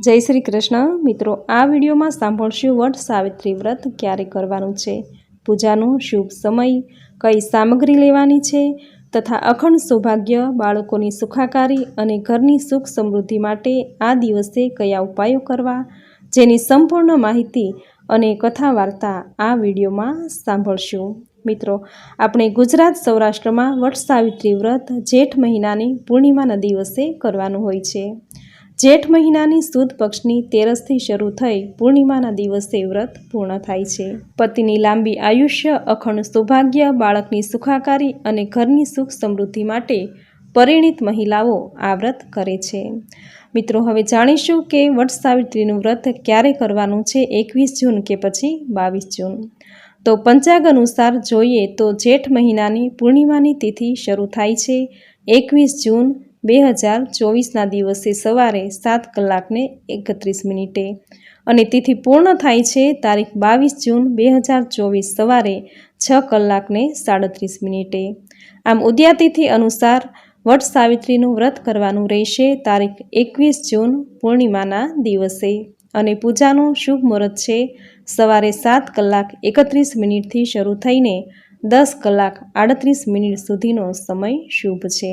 જય શ્રી કૃષ્ણ. મિત્રો, આ વિડીયોમાં સાંભળશું વટ સાવિત્રી વ્રત ક્યારે કરવાનું છે? પૂજાનો શુભ સમય, કઈ સામગ્રી લેવાની છે? તથા અખંડ સૌભાગ્ય, બાળકોની સુખાકારી અને ઘરની સુખ સમૃદ્ધિ માટે આ દિવસે કયા ઉપાયો કરવા? જેની સંપૂર્ણ માહિતી અને કથા વાર્તા આ વિડીયોમાં સાંભળશું. મિત્રો, આપણે ગુજરાત સૌરાષ્ટ્રમાં વટ સાવિત્રી વ્રત જેઠ મહિનાની પૂર્ણિમાના દિવસે કરવાનું હોય છે. જેઠ મહિનાની સુદ પક્ષની તેરસથી શરૂ થઈ પૂર્ણિમાના દિવસે વ્રત પૂર્ણ થાય છે. પતિની લાંબી આયુષ્ય, અખંડ સૌભાગ્ય, બાળકની સુખાકારી અને ઘરની સુખ સમૃદ્ધિ માટે પરિણીત મહિલાઓ આ વ્રત કરે છે. મિત્રો, હવે જાણીશું કે વટ સાવિત્રીનું વ્રત ક્યારે કરવાનું છે એકવીસ જૂન કે પછી બાવીસ જૂન. તો પંચાગ અનુસાર જોઈએ તો જેઠ મહિનાની પૂર્ણિમાની તિથિ શરૂ થાય છે એકવીસ જૂન બે હજાર ચોવીસના દિવસે સવારે સાત કલાકને એકત્રીસ મિનિટે. અને તિથિ પૂર્ણ થાય છે તારીખ બાવીસ જૂન બે હજાર ચોવીસ સવારે છ કલાકને સાડત્રીસ મિનિટે. આમ ઉદ્યાતિથિ અનુસાર વટ સાવિત્રીનું વ્રત કરવાનું રહેશે તારીખ એકવીસ જૂન પૂર્ણિમાના દિવસે. અને પૂજાનું શુભ મુહૂર્ત છે સવારે સાત કલાક એકત્રીસ મિનિટથી શરૂ થઈને દસ કલાક આડત્રીસ મિનિટ સુધીનો સમય શુભ છે.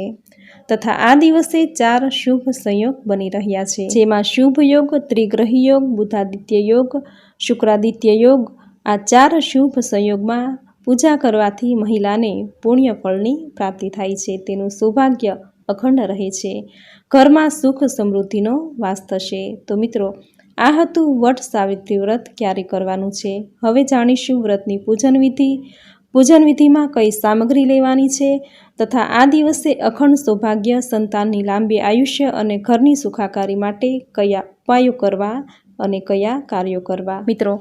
તથા આ દિવસે ચાર શુભ સંયોગ બની રહ્યા છે. જેમાં શુભ યોગ, ત્રિગ્રહ યોગ બુધાદિત્ય યોગ, શુક્રાદિત્ય યોગ, આ ચાર શુભ સંયોગમાં પૂજા કરવાથી મહિલાને પુણ્ય ફળની પ્રાપ્તિ થાય છે. તેનું સૌભાગ્ય અખંડ રહે છે. ઘરમાં સુખ સમૃદ્ધિનો વાસ થશે. તો મિત્રો, આ હતું વટ સાવિત્રી વ્રત ક્યારે કરવાનું છે? હવે જાણીશું વ્રતની પૂજન વિધિ. પૂજન વિધિમાં કઈ સામગ્રી લેવાની છે તથા આ દિવસે અખંડ સૌભાગ્ય સંતાનની લાંબી આયુષ્ય અને ઘરની સુખાકારી માટે કયા ઉપાયો કરવા અને કયા કાર્યો કરવા? મિત્રો,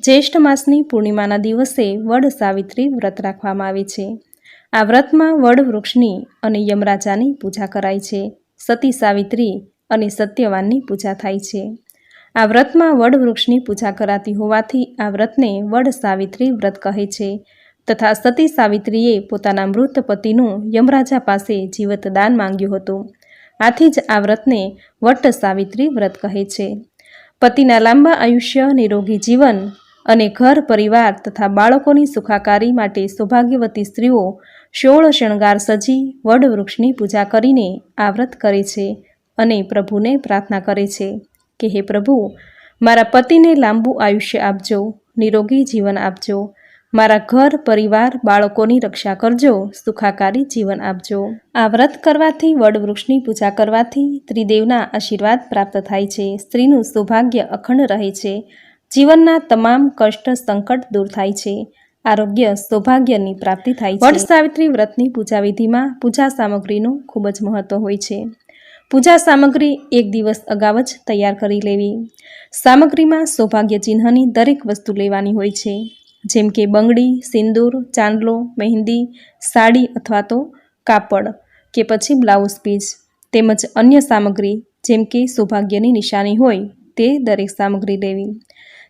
જ્યેષ્ઠ માસની પૂર્ણિમાના દિવસે વડ સાવિત્રી વ્રત રાખવામાં આવે છે. આ વ્રતમાં વડ વૃક્ષની અને યમરાજાની પૂજા કરાય છે, સતી સાવિત્રી અને સત્યવાનની પૂજા થાય છે. આ વ્રતમાં વડ વૃક્ષની પૂજા કરાતી હોવાથી આ વ્રતને વડ સાવિત્રી વ્રત કહે છે. તથા સતી સાવિત્રીએ પોતાના મૃત પતિનું યમરાજા પાસે જીવત દાન માંગ્યું હતું. આથી જ આ વ્રતને વટ સાવિત્રી વ્રત કહે છે. પતિના લાંબા આયુષ્ય, નિરોગી જીવન અને ઘર પરિવાર તથા બાળકોની સુખાકારી માટે સૌભાગ્યવતી સ્ત્રીઓ સોળ શણગાર સજી વડ વૃક્ષની પૂજા કરીને આ વ્રત કરે છે અને પ્રભુને પ્રાર્થના કરે છે કે, હે પ્રભુ, મારા પતિને લાંબુ આયુષ્ય આપજો, નિરોગી જીવન આપજો મારા ઘર, પરિવાર, બાળકોની રક્ષા કરજો, સુખાકારી જીવન આપજો. આ વ્રત કરવાથી, વડવૃક્ષની પૂજા કરવાથી ત્રિદેવના આશીર્વાદ પ્રાપ્ત થાય છે. સ્ત્રીનું સૌભાગ્ય અખંડ રહે છે. જીવનના તમામ કષ્ટ, સંકટ દૂર થાય છે. આરોગ્ય, સૌભાગ્યની પ્રાપ્તિ થાય છે. વડ સાવિત્રી વ્રતની પૂજા વિધિમાં પૂજા સામગ્રીનું ખૂબ જ મહત્વ હોય છે. પૂજા સામગ્રી એક દિવસ અગાઉ જ તૈયાર કરી લેવી. સામગ્રીમાં સૌભાગ્ય ચિહ્નની દરેક વસ્તુ લેવાની હોય છે. જેમ કે બંગડી, સિંદૂર, ચાંદલો, મહેંદી, સાડી અથવા તો કાપડ કે પછી બ્લાઉઝ પીસ તેમજ અન્ય સામગ્રી જેમ કે સૌભાગ્યની નિશાની હોય તે દરેક સામગ્રી લેવી.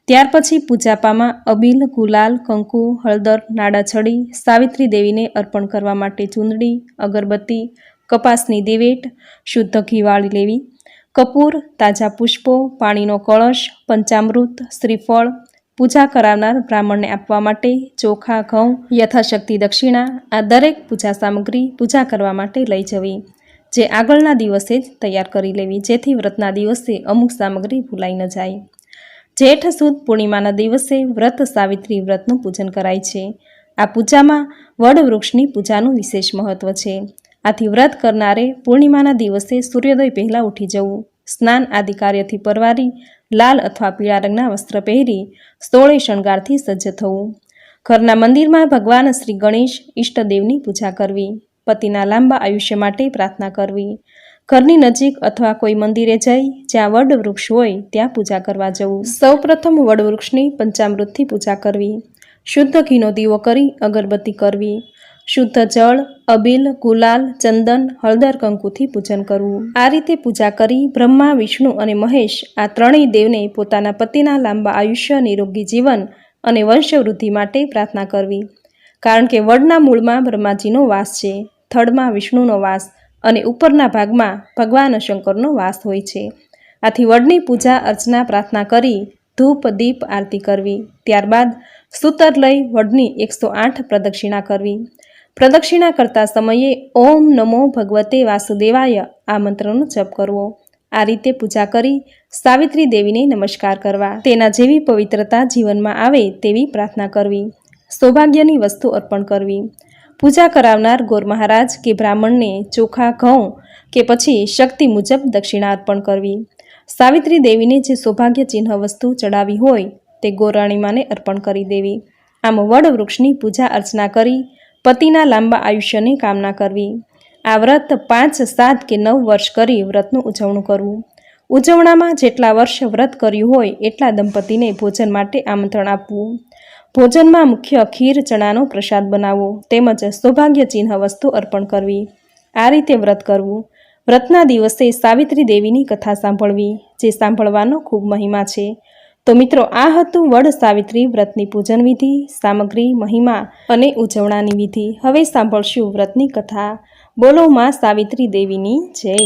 ત્યાર પછી પૂજાપામાં અબીલ, ગુલાલ, કંકુ, હળદર, નાડાછડી, સાવિત્રી દેવીને અર્પણ કરવા માટે ચૂંદડી, અગરબત્તી, કપાસની દિવેટ, શુદ્ધ ઘીવાળી લેવી. કપૂર, તાજા પુષ્પો, પાણીનો કળશ, પંચામૃત, શ્રીફળ પૂજા કરાવનાર બ્રાહ્મણને આપવા માટે ચોખા, ઘઉં, યથાશક્તિ દક્ષિણા આ દરેક પૂજા સામગ્રી પૂજા કરવા માટે લઈ જવી. જે આગળના દિવસે જ તૈયાર કરી લેવી. જેથી વ્રતના દિવસે અમુક સામગ્રી ભૂલાઈ ન જાય. જેઠ સુદ પૂર્ણિમાના દિવસે વ્રત સાવિત્રી વ્રતનું પૂજન કરાય છે. આ પૂજામાં વડવૃક્ષની પૂજાનું વિશેષ મહત્વ છે. આથી વ્રત કરનારે પૂર્ણિમાના દિવસે સૂર્યોદય પહેલાં ઉઠી જવું. સ્નાન આદિ કાર્યથી પરવારી, લાલ અથવા પીળા રંગના વસ્ત્ર પહેરી સોળે શણગારથી સજ્જ થવું. ઘરના મંદિરમાં ભગવાન શ્રી ગણેશ ઈષ્ટદેવની પૂજા કરવી. પતિના લાંબા આયુષ્ય માટે પ્રાર્થના કરવી. ઘરની નજીક અથવા કોઈ મંદિરે જઈ, જ્યાં વડવૃક્ષ હોય, ત્યાં પૂજા કરવા જવું. સૌપ્રથમ વડવૃક્ષની પંચામૃતથી પૂજા કરવી. શુદ્ધ ઘીનો દીવો કરી અગરબત્તી કરવી. શુદ્ધ જળ, અબીલ, ગુલાલ, ચંદન, હળદર કંકુથી પૂજન કરવું. આ રીતે પૂજા કરી બ્રહ્મા, વિષ્ણુ અને મહેશ આ ત્રણેય દેવને પોતાના પતિના લાંબા આયુષ્ય, નિરોગી જીવન અને વંશવૃદ્ધિ માટે પ્રાર્થના કરવી. કારણ કે વડના મૂળમાં બ્રહ્માજીનો વાસ છે, થડમાં વિષ્ણુનો વાસ અને ઉપરના ભાગમાં ભગવાન શંકરનો વાસ હોય છે. આથી વડની પૂજા, અર્ચના, પ્રાર્થના કરી ધૂપ, દીપ, આરતી કરવી. ત્યારબાદ સૂતર લઈ વડની એકસો આઠ પ્રદક્ષિણા કરવી. પ્રદક્ષિણા કરતા સમયે ઓમ નમો ભગવતે વાસુદેવાય આ મંત્રનો જપ કરવો. આ રીતે પૂજા કરી સાવિત્રી દેવીને નમસ્કાર કરવા. તેના જેવી પવિત્રતા જીવનમાં આવે તેવી પ્રાર્થના કરવી. સૌભાગ્યની વસ્તુ અર્પણ કરવી. પૂજા કરાવનાર ગોર મહારાજ કે બ્રાહ્મણને ચોખા, ઘઉં કે પછી શક્તિ મુજબ દક્ષિણા અર્પણ કરવી. સાવિત્રી દેવીને જે સૌભાગ્ય ચિહ્ન વસ્તુ ચડાવી હોય, તે ગોરાણીમાને અર્પણ કરી દેવી. આમ વડ વૃક્ષની પૂજા અર્ચના કરી પતિના લાંબા આયુષ્યની કામના કરવી. આ વ્રત પાંચ, સાત કે નવ વર્ષ કરી વ્રતનું ઉજવણું કરવું. ઉજવણામાં જેટલા વર્ષ વ્રત કર્યું હોય એટલા દંપતીને ભોજન માટે આમંત્રણ આપવું. ભોજનમાં મુખ્ય ખીર, ચણાનો પ્રસાદ બનાવવો તેમજ સૌભાગ્ય ચિહ્ન વસ્તુ અર્પણ કરવી. આ રીતે વ્રત કરવું. વ્રતના દિવસે સાવિત્રી દેવીની કથા સાંભળવી, જે સાંભળવાનો ખૂબ મહિમા છે. તો મિત્રો, આ હતું વડ સાવિત્રી વ્રતની પૂજન વિધિ સામગ્રી, મહિમા અને ઉજવણાની વિધિ. હવે સાંભળશું વ્રતની કથા. બોલો માં સાવિત્રી દેવીની જય.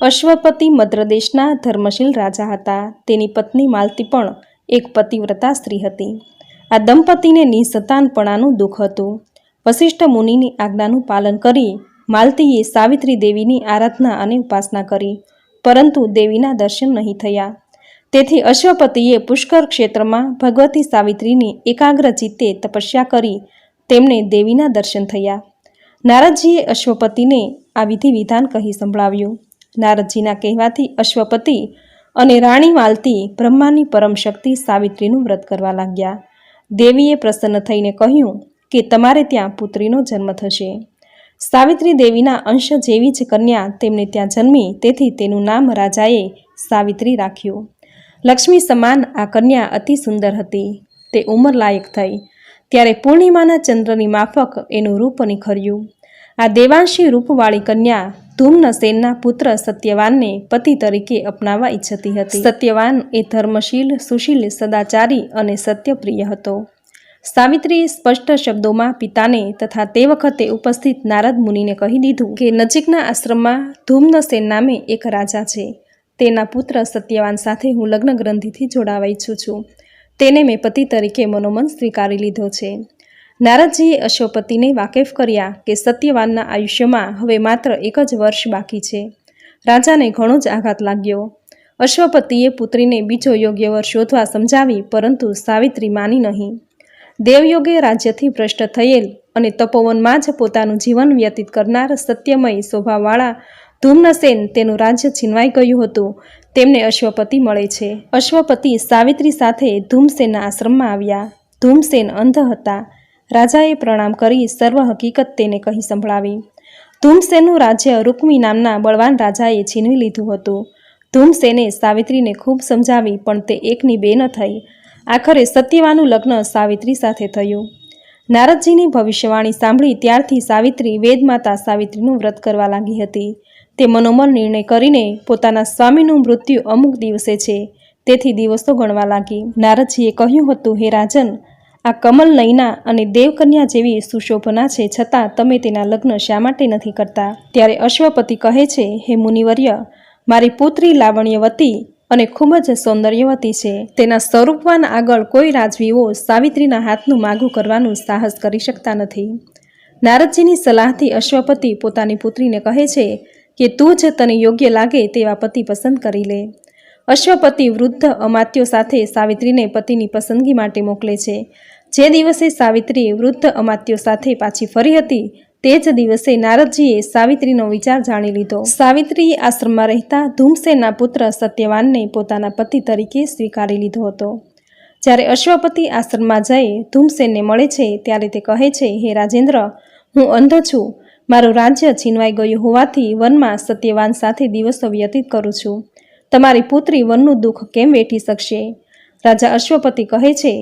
અશ્વપતિ મદ્રદેશના ધર્મશીલ રાજા હતા. તેની પત્ની માલતી પણ એક પતિવ્રતા સ્ત્રી હતી. આ દંપતીને નિસંતાનપણાનું દુઃખ હતું. વશિષ્ઠ મુનિની આજ્ઞાનું પાલન કરી માલતીએ સાવિત્રી દેવીની આરાધના અને ઉપાસના કરી. પરંતુ દેવીના દર્શન નહીં થયા. તેથી અશ્વપતિએ પુષ્કર ક્ષેત્રમાં ભગવતી સાવિત્રીની એકાગ્ર ચિત્તે તપસ્યા કરી તેમને દેવીના દર્શન થયા. નારદજીએ અશ્વપતિને આ વિધિ વિધાન કહી સંભળાવ્યું. નારદજીના કહેવાથી અશ્વપતિ અને રાણી માલતી બ્રહ્માની પરમ શક્તિ સાવિત્રીનું વ્રત કરવા લાગ્યા. દેવીએ પ્રસન્ન થઈને કહ્યું કે તમારે ત્યાં પુત્રીનો જન્મ થશે. સાવિત્રી દેવીના અંશ જેવી જ કન્યા તેમને ત્યાં જન્મી તેથી તેનું નામ રાજાએ સાવિત્રી રાખ્યું. લક્ષ્મી સમાન આ કન્યા અતિ સુંદર હતી. તે ઉંમરલાયક થઈ. ત્યારે પૂર્ણિમાના ચંદ્રની માફક એનું રૂપ નિખર્યું. આ દેવાંશી રૂપવાળી કન્યા ધૂમ્નસેનના પુત્ર સત્યવાનને પતિ તરીકે અપનાવવા ઈચ્છતી હતી. સત્યવાન એ ધર્મશીલ, સુશીલ, સદાચારી અને સત્યપ્રિય હતો. સાવિત્રીએ સ્પષ્ટ શબ્દોમાં પિતાને તથા તે વખતે ઉપસ્થિત નારદ મુનિને કહી દીધું કે નજીકના આશ્રમમાં ધૂમ્નસેન નામે એક રાજા છે. તેના પુત્ર સત્યવાન સાથે હું લગ્ન ગ્રંથિથી જોડાવા ઈચ્છું છું. તેને મેં પતિ તરીકે મનોમન સ્વીકારી લીધો છે. નારદજીએ અશ્વપતિને વાકેફ કર્યા કે સત્યવાનના આયુષ્યમાં હવે માત્ર એક જ વર્ષ બાકી છે. રાજાને ઘણો જ આઘાત લાગ્યો. અશ્વપતિએ પુત્રીને બીજો યોગ્ય વર શોધવા સમજાવી, પરંતુ સાવિત્રી માની નહીં. દેવયોગે રાજ્યથી ભ્રષ્ટ થયેલ અને તપોવનમાં જ પોતાનું જીવન વ્યતીત કરનાર સત્યમય સ્વભાવવાળા ધૂમ્નસેન તેનું રાજ્ય છીનવાઈ ગયું હતું. તેમને અશ્વપતિ મળે છે. અશ્વપતિ સાવિત્રી સાથે ધૂમસેનના આશ્રમમાં આવ્યા. ધૂમસેન અંધ હતા. રાજાએ પ્રણામ કરી સર્વ હકીકત તેને કહી સંભળાવી. ધૂમસેનનું રાજ્ય રૂકમી નામના બળવાન રાજાએ છીનવી લીધું હતું. ધૂમસેને સાવિત્રીને ખૂબ સમજાવી, પણ તે એકની બે ન થઈ. આખરે સત્યવાનું લગ્ન સાવિત્રી સાથે થયું. નારદજીની ભવિષ્યવાણી સાંભળી ત્યારથી સાવિત્રી વેદમાતા સાવિત્રીનું વ્રત કરવા લાગી હતી. તે મનોમન નિર્ણય કરીને પોતાના સ્વામીનું મૃત્યુ અમુક દિવસે છે. તેથી દિવસો ગણવા લાગી. નારદજીએ કહ્યું હતું, હે રાજન, આ કમલ નયના અને દેવકન્યા જેવી સુશોભના છે. છતાં તમે તેના લગ્ન શા માટે નથી કરતા? ત્યારે અશ્વપતિ કહે છે, હે મુનિવર્ય, મારી પુત્રી લાવણ્યવતી અને ખૂબ જ સૌંદર્યવતી છે. તેના સ્વરૂપવાન આગળ કોઈ રાજવીઓ સાવિત્રીના હાથનું માગું કરવાનું સાહસ કરી શકતા નથી. નારદજીની સલાહથી અશ્વપતિ પોતાની પુત્રીને કહે છે કે તું જ તને યોગ્ય લાગે તેવા પતિ પસંદ કરી લે. અશ્વપતિ વૃદ્ધ અમાત્યો સાથે સાવિત્રીને પતિની પસંદગી માટે મોકલે છે. જે દિવસે સાવિત્રી વૃદ્ધ અમાત્યો સાથે પાછી ફરી હતી, તે જ દિવસે નારદજીએ સાવિત્રીનો વિચાર જાણી લીધો. સાવિત્રી આશ્રમમાં રહેતા ધૂમસેનના પુત્ર સત્યવાનને પોતાના પતિ તરીકે સ્વીકારી લીધો હતો. જ્યારે અશ્વપતિ આશ્રમમાં જઈ ધૂમસેનને મળે છે, ત્યારે તે કહે છે, હે રાજેન્દ્ર, હું અંધ છું. મારું રાજ્ય છીનવાઈ ગયું હોવાથી વનમાં સત્યવાન સાથે દિવસો વ્યતીત કરું છું. તમારી પુત્રી વનનું દુઃખ કેમ વેઠી શકશે? રાજા અશ્વપતિ કહે છે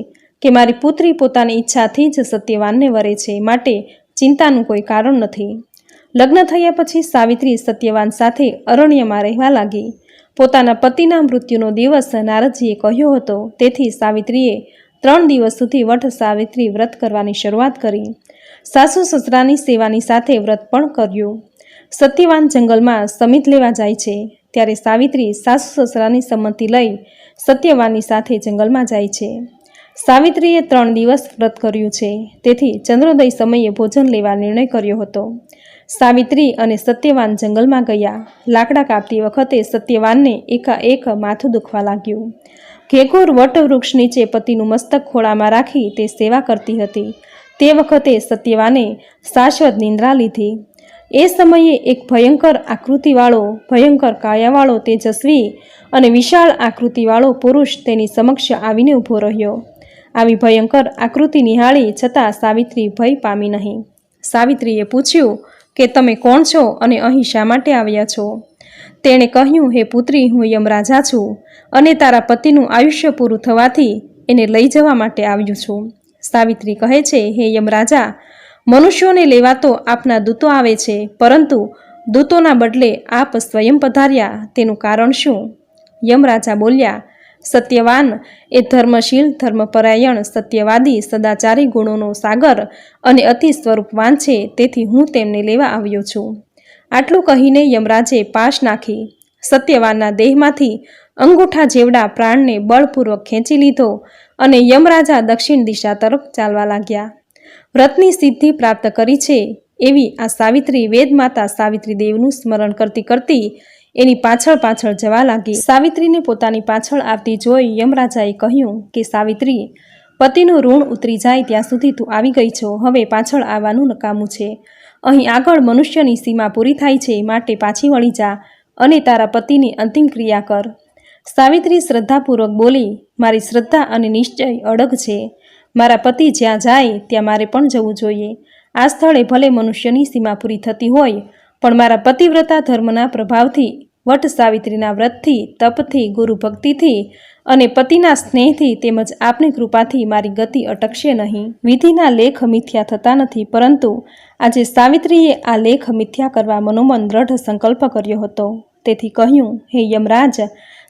કે મારી પુત્રી પોતાની ઈચ્છાથી જ સત્યવાનને વરે છે, માટે ચિંતાનું કોઈ કારણ નથી. લગ્ન થયા પછી સાવિત્રી સત્યવાન સાથે અરણ્યમાં રહેવા લાગી. પોતાના પતિના મૃત્યુનો દિવસ નારદજીએ કહ્યો હતો, તેથી સાવિત્રીએ ત્રણ દિવસ સુધી વટ સાવિત્રી વ્રત કરવાની શરૂઆત કરી. સાસુ સસરાની સેવાની સાથે વ્રત પણ કર્યું. સત્યવાન જંગલમાં સમિત લેવા જાય છે, ત્યારે સાવિત્રી સાસુ સસરાની સંમતિ લઈ સત્યવાનની સાથે જંગલમાં જાય છે. સાવિત્રીએ ત્રણ દિવસ વ્રત કર્યું છે, તેથી ચંદ્રોદય સમયે ભોજન લેવા નિર્ણય કર્યો હતો. સાવિત્રી અને સત્યવાન જંગલમાં ગયા. લાકડા કાપતી વખતે સત્યવાનને એકાએક માથું દુખવા લાગ્યું. ઘેઘોર વટવૃક્ષ નીચે પતિનું મસ્તક ખોળામાં રાખી તે સેવા કરતી હતી. તે વખતે સત્યવાને શાશ્વત નિંદ્રા લીધી. એ સમયે એક ભયંકર આકૃતિવાળો, ભયંકર કાયાવાળો તેજસ્વી અને વિશાળ આકૃતિવાળો પુરુષ તેની સમક્ષ આવીને ઊભો રહ્યો. આવી ભયંકર આકૃતિ નિહાળી છતાં સાવિત્રી ભય પામી નહીં. સાવિત્રીએ પૂછ્યું કે, તમે કોણ છો અને અહીં શા માટે આવ્યા છો? તેણે કહ્યું, હે પુત્રી, હું યમરાજા છું અને તારા પતિનું આયુષ્ય પૂરું થવાથી એને લઈ જવા માટે આવ્યું છું. સાવિત્રી કહે છે, હે યમરાજા, મનુષ્યોને લેવા તો આપના દૂતો આવે છે, પરંતુ દૂતોના બદલે આપ સ્વયં પધાર્યા, તેનું કારણ શું? યમરાજા બોલ્યા, સત્યવાન એ ધર્મશીલ, ધર્મપરાયણ, સત્યવાદી, સદાચારી ગુણોનો સાગર અને અતિ સ્વરૂપવાન છે, તેથી હું તેમને લેવા આવ્યો છું. આટલું કહીને યમરાજે પાશ નાખી. સત્યવાનના દેહમાંથી અંગૂઠા જેવડા પ્રાણને બળપૂર્વક ખેંચી લીધો અને યમરાજા દક્ષિણ દિશા તરફ ચાલવા લાગ્યા. વ્રતની સિદ્ધિ પ્રાપ્ત કરી છે એવી આ સાવિત્રી વેદમાતા સાવિત્રી દેવનું સ્મરણ કરતી કરતી એની પાછળ પાછળ જવા લાગી. સાવિત્રીને પોતાની પાછળ આવતી જોઈ યમરાજાએ કહ્યું કે, સાવિત્રી, પતિનું ઋણ ઉતરી જાય ત્યાં સુધી તું આવી ગઈ છો. હવે પાછળ આવવાનું નકામું છે. અહીં આગળ મનુષ્યની સીમા પૂરી થાય છે માટે પાછી વળી જા અને તારા પતિની અંતિમ ક્રિયા કર. સાવિત્રી શ્રદ્ધાપૂર્વક બોલી, મારી શ્રદ્ધા અને નિશ્ચય અડગ છે. મારા પતિ જ્યાં જાય, ત્યાં મારે પણ જવું જોઈએ. આ સ્થળે ભલે મનુષ્યની સીમા પૂરી થતી હોય, પણ મારા પતિવ્રતા ધર્મના પ્રભાવથી, વટ સાવિત્રીના વ્રતથી, તપથી, ગુરુ ભક્તિથી અને પતિના સ્નેહથી તેમજ આપની કૃપાથી મારી ગતિ અટકશે નહીં. વિધિના લેખ મિથ્યા થતા નથી, પરંતુ આજે સાવિત્રીએ આ લેખ મિથ્યા કરવા મનોમન દ્રઢ સંકલ્પ કર્યો હતો. તેથી કહ્યું, હે યમરાજ,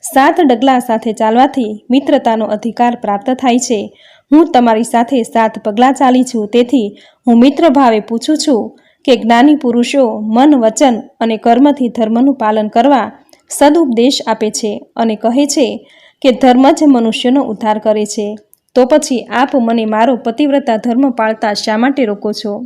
સાત ડગલા સાથે ચાલવાથી મિત્રતાનો અધિકાર પ્રાપ્ત થાય છે. હું તમારી સાથે સાત પગલાં ચાલી છું. તેથી હું મિત્ર ભાવે પૂછું છું કે જ્ઞાની પુરુષો મન, વચન અને કર્મથી ધર્મનું પાલન કરવા સદુપદેશ આપે છે અને કહે છે કે ધર્મ જ મનુષ્યનો ઉદ્ધાર કરે છે. તો પછી આપ મને મારો પતિવ્રતા ધર્મ પાળતા શા માટે રોકો છો?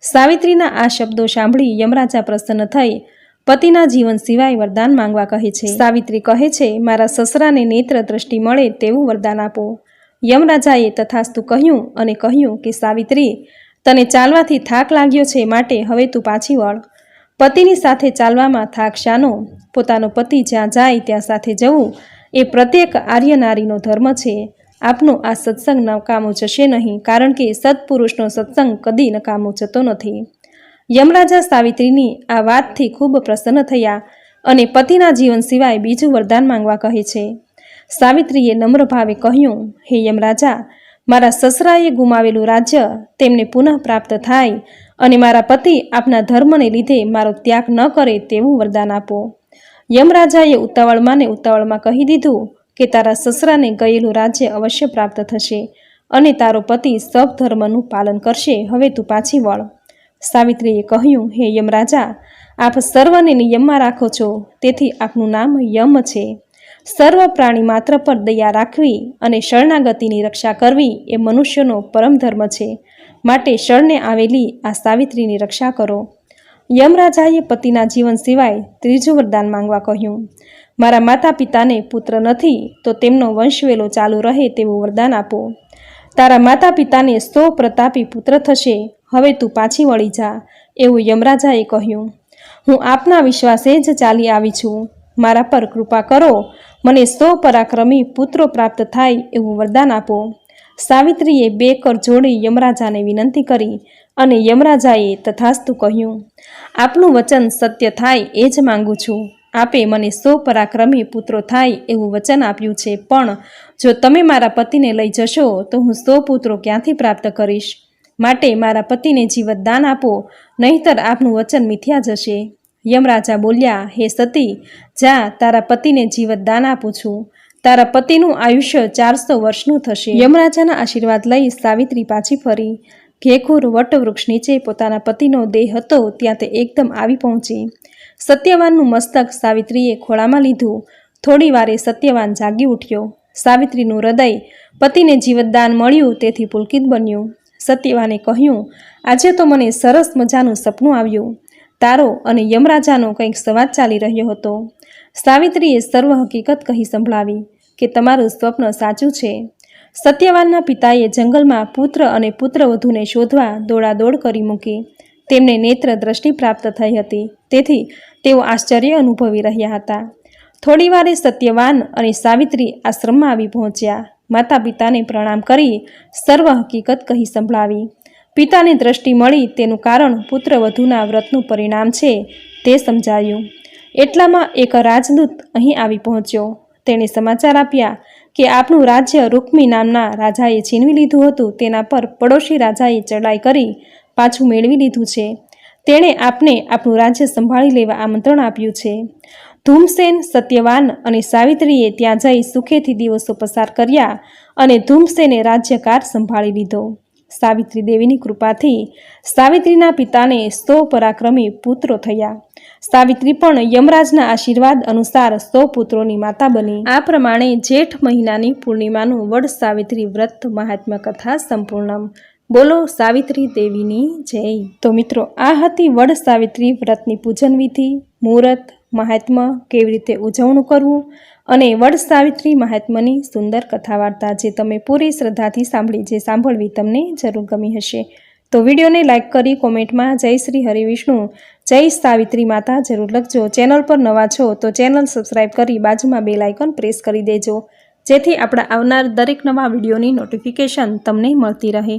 સાવિત્રીના આ શબ્દો સાંભળી યમરાજા પ્રસન્ન થઈ. પતિના જીવન સિવાય વરદાન માંગવા કહે છે. સાવિત્રી કહે છે, મારા સસરાને નેત્ર દ્રષ્ટિ મળે તેવું વરદાન આપો. યમરાજાએ તથાસ્તુ કહ્યું અને કહ્યું કે, સાવિત્રી, તને ચાલવાથી થાક લાગ્યો છે માટે હવે તું પાછી વળ. પતિની સાથે ચાલવામાં થાક શાનો. પોતાનો પતિ જ્યાં જાય ત્યાં સાથે જવું. એ પ્રત્યેક આર્ય નારીનો ધર્મ છે. આપનો આ સત્સંગ નકામું જશે નહીં, કારણ કે સત્પુરુષનો સત્સંગ કદી નકામું જતો નથી. યમરાજા સાવિત્રીની આ વાતથી ખૂબ પ્રસન્ન થયા અને પતિના જીવન સિવાય બીજું વરદાન માંગવા કહે છે. સાવિત્રીએ નમ્ર ભાવે કહ્યું, હે યમરાજા, મારા સસરાએ ગુમાવેલું રાજ્ય તેમને પુનઃ પ્રાપ્ત થાય અને મારા પતિ આપના ધર્મને લીધે મારો ત્યાગ ન કરે તેવું વરદાન આપો. યમરાજાએ ઉતાવળમાં ને ઉતાવળમાં કહી દીધું કે તારા સસરાને ગયેલું રાજ્ય અવશ્ય પ્રાપ્ત થશે અને તારો પતિ ધર્મનું પાલન કરશે. હવે તું પાછી વળ. સાવિત્રીએ કહ્યું, હે યમરાજા, આપ સર્વને નિયમમાં રાખો છો. તેથી આપનું નામ યમ છે. સર્વ પ્રાણી માત્ર પર દયા રાખવી અને શરણાગતિની રક્ષા કરવી એ મનુષ્યનો પરમ ધર્મ છે. માટે શરણે આવેલી આ સાવિત્રીની રક્ષા કરો. યમરાજાએ પતિના જીવન સિવાય ત્રીજું વરદાન માંગવા કહ્યું મારા માતા પિતાને પુત્ર નથી, તો તેમનો વંશવેલો ચાલુ રહે તેવું વરદાન આપો. તારા માતા પિતાને સો પ્રતાપી પુત્ર થશે, હવે તું પાછી વળી જા, એવું યમરાજાએ કહ્યું. હું આપના વિશ્વાસે જ ચાલી આવી છું. મારા પર કૃપા કરો, મને સો પરાક્રમી પુત્રો પ્રાપ્ત થાય એવું વરદાન આપો. સાવિત્રીએ બે કર જોડી યમરાજાને વિનંતી કરી અને યમરાજાએ તથાસ્તુ કહ્યું, આપનું વચન સત્ય થાય એ જ માંગુ છું. આપે મને સો પરાક્રમી પુત્રો થાય એવું વચન આપ્યું છે. પણ જો તમે મારા પતિને લઈ જશો, તો હું સો પુત્રો ક્યાંથી પ્રાપ્ત કરીશ? માટે મારા પતિને જીવત દાન આપો, નહીતર આપનું વચન મિથ્યા જશે. યમરાજા બોલ્યા, હે સતી, જા, તારા પતિને જીવત દાન આપું છું. તારા પતિનું આયુષ્ય ચારસો વર્ષનું થશે. યમરાજાના આશીર્વાદ લઈ સાવિત્રી પાછી ફરી. ઘેખુર વટવૃક્ષ નીચે પોતાના પતિનો દેહ હતો, ત્યાં તે એકદમ આવી પહોંચી. સત્યવાનનું મસ્તક સાવિત્રીએ ખોળામાં લીધું. થોડી વારે સત્યવાન જાગી ઉઠ્યો. સાવિત્રીનું હૃદય પતિને જીવતદાન મળ્યું તેથી પુલકિત બન્યું. સત્યવાને કહ્યું, આજે તો મને સરસ મજાનું સપનું આવ્યું. તારો અને યમરાજાનો કંઈક સંવાદ ચાલી રહ્યો હતો. સાવિત્રીએ સર્વ હકીકત કહી સંભળાવી કે તમારું સ્વપ્ન સાચું છે. સત્યવાનના પિતાએ જંગલમાં પુત્ર અને પુત્રવધૂને શોધવા દોડાદોડ કરી મૂકી. તેમને નેત્ર દ્રષ્ટિ પ્રાપ્ત થઈ હતી. તેથી તેઓ આશ્ચર્ય અનુભવી રહ્યા હતા. થોડીવારે સત્યવાન અને સાવિત્રી આશ્રમમાં આવી પહોંચ્યા. માતા પિતાને પ્રણામ કરી સર્વ હકીકત કહી સંભળાવી. પિતાને દ્રષ્ટિ મળી તેનું કારણ પુત્ર વધુના વ્રતનું પરિણામ છે તે સમજાયું. એટલામાં એક રાજદૂત અહીં આવી પહોંચ્યો. તેણે સમાચાર આપ્યા કે આપનું રાજ્ય રૂકમી નામના રાજાએ છીનવી લીધું હતું. તેના પર પડોશી રાજાએ ચડાઈ કરી પાછું મેળવી લીધું છે. તેણે આપને આપણું રાજ્ય સંભાળી લેવા આમંત્રણ આપ્યું છે. ધૂમસેન, સત્યવાન અને સાવિત્રીએ ત્યાં જઈ સુખેથી દિવસો પસાર કર્યા અને ધૂમસેને રાજ્યકાર સંભાળી લીધો. સાવિત્રી દેવીની કૃપાથી સાવિત્રીના પિતાને સો પરાક્રમી પુત્રો થયા. સાવિત્રી પણ યમરાજના આશીર્વાદ અનુસાર સો પુત્રોની માતા બની. આ પ્રમાણે જેઠ મહિનાની પૂર્ણિમાનું વડ સાવિત્રી વ્રત મહાત્મા કથા સંપૂર્ણમ બોલો સાવિત્રી દેવીની જય. તો મિત્રો, આ હતી વડ સાવિત્રી વ્રતની પૂજન વિધિ. મુહૂર્ત, મહાત્મા કેવી રીતે ઉજવણું કરવું અને વડ સાવિત્રી મહાત્માની સુંદર કથા વાર્તા જે તમે પૂરી શ્રદ્ધાથી સાંભળી, જે સાંભળવી તમને જરૂર ગમી હશે. તો વિડીયોને લાઇક કરી કોમેન્ટમાં જય શ્રી હરિવિષ્ણુ જય સાવિત્રી માતા જરૂર લખજો. ચેનલ પર નવા છો તો ચેનલ સબસ્ક્રાઈબ કરી બાજુમાં બેલ લાઇકન પ્રેસ કરી દેજો, જેથી આપણા આવનાર દરેક નવા વિડીયોની નોટિફિકેશન તમને મળતી રહે.